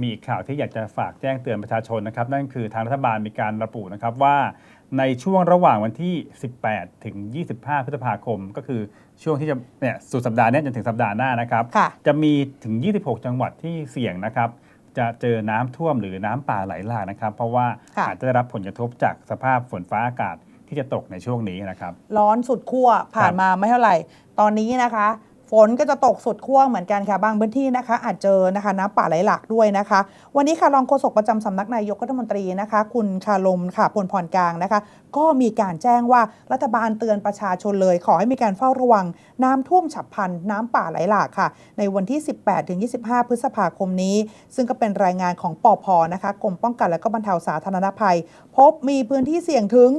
มีอีกข่าวที่อยากจะฝากแจ้งเตือนประชาชนนะครับ นั่นคือทางรัฐบาลมีการระบุนะครับว่าในช่วงระหว่างวันที่ 18 ถึง 25 พฤษภาคม ก็คือช่วงที่จะเนี่ยสุดสัปดาห์เนี้ยจนถึงสัปดาห์หน้านะครับค่ะจะมีถึง 26 จังหวัดที่เสี่ยงนะครับ จะเจอน้ำท่วมหรือน้ำป่าไหลหลากนะครับ เพราะว่าค่ะอาจจะได้รับผลกระทบจากสภาพฝนฟ้าอากาศที่จะตกในช่วงนี้นะครับ ร้อนสุดขั้วผ่านครับมาไม่เท่าไหร่ ตอนนี้นะคะ ฝนก็จะตกสุดขั้วเหมือนกันค่ะบางพื้นที่นะคะ อาจเจอนะคะน้ำป่าไหลหลากด้วยนะคะ วันนี้ค่ะรองโฆษกประจำสำนักนายกรัฐมนตรีนะคะ คุณชาลมค่ะพลพรกลางนะคะ ก็มีการแจ้งว่ารัฐบาลเตือนประชาชนเลย ขอให้มีการเฝ้าระวัง น้ำท่วมฉับพลันน้ำป่าไหลหลากค่ะ ในวันที่ 18ถึง25 พฤษภาคมนี้ ซึ่งก็เป็นรายงานของปอพนะคะกรมป้องกันและก็บรรเทาสาธารณภัย พบมีพื้นที่เสี่ยงถึง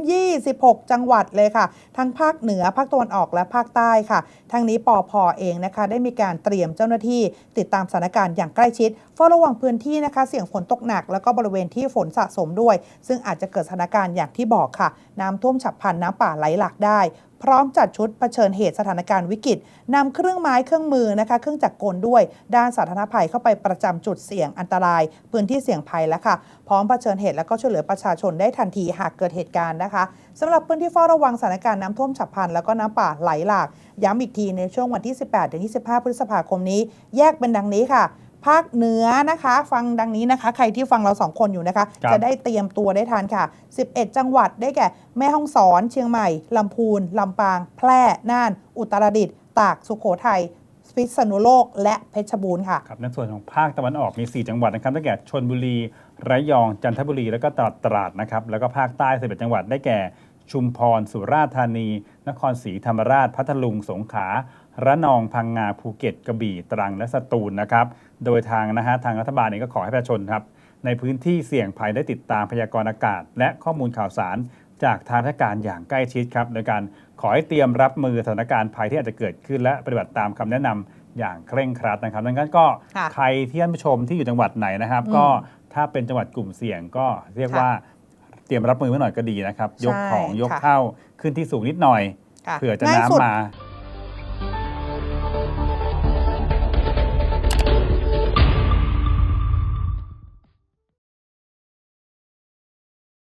26 จังหวัดเลยค่ะ ทั้งภาคเหนือภาคตะวันออกและภาคใต้ค่ะ ทั้งนี้ปอพเองนะคะ ได้มีการเตรียมเจ้าหน้าที่ ติดตามสถานการณ์อย่างใกล้ชิดเฝ้าระวังพื้นที่นะคะ เสี่ยงฝนตกหนัก แล้วก็บริเวณที่ฝนสะสมด้วย ซึ่งอาจจะเกิดสถานการณ์อย่างที่บอกค่ะ น้ำท่วมฉับพลันน้ำป่าไหลหลากได้พร้อมจัดชุดเผชิญเหตุสถานการณ์วิกฤตนำเครื่องไม้เครื่องมือนะคะ เครื่องจักรกลด้วย ด้านสาธารณภัยเข้าไปประจำจุดเสี่ยงอันตราย พื้นที่เสี่ยงภัยแล้วค่ะ พร้อมเผชิญเหตุและก็ช่วยเหลือประชาชนได้ทันทีหากเกิดเหตุการณ์นะคะสำหรับพื้นที่เฝ้าระวังสถานการณ์น้ำท่วมฉับพลันแล้วก็น้ำป่าไหลหลาก ย้ำอีกทีในช่วงวันที่18-25 พฤษภาคมนี้ แยกเป็นดังนี้ค่ะ ภาคเหนือนะคะ ฟังดังนี้นะคะ ใครที่ฟังเราสองคนอยู่นะคะ ครับ จะได้เตรียมตัวได้ทันค่ะ 11 จังหวัดได้แก่ แม่ฮ่องสอน เชียงใหม่ ลำพูน ลำปาง แพร่ น่าน อุตรดิตถ์ตาก สุโขทัย พิษณุโลก และเพชรบูรณ์ค่ะ ครับในส่วนของภาคตะวันออกมี 4 จังหวัดนะครับได้แก่ชนบุรี ระยอง จันทบุรี แล้วก็ตราดตราดนะครับ แล้วก็ภาคใต้11จังหวัดได้แก่ ชุมพร สุราษฎร์ธานี นครศรีธรรมราช พัทลุง สงขลา ระนอง พังงา ภูเก็ต กระบี่ ตรัง และสตูลนะครับ โดยทางนะฮะทางรัฐบาลเองก็ขอให้ประชาชนครับ ในพื้นที่เสี่ยงภัยได้ติดตามพยากรณ์อากาศ และข้อมูลข่าวสาร จากทางราชการอย่างใกล้ชิดครับโดยการขอให้เตรียมรับมือสถานการณ์ภัยที่อาจจะเกิดขึ้น และปฏิบัติตามคำแนะนำอย่างเคร่งครัดนะครับดังนั้นก็ค่ะใครที่ท่านผู้ชมที่อยู่จังหวัดไหนนะครับอืมก็ถ้าเป็นจังหวัดกลุ่มเสี่ยงก็เรียกค่ะว่า เตรียมรับมือไว้หน่อยก็ดีนะครับ ยกใช่ของยกค่ะเข้าขึ้นที่สูงนิดหน่อยค่ะเผื่อจะง่ายสุดน้ำมา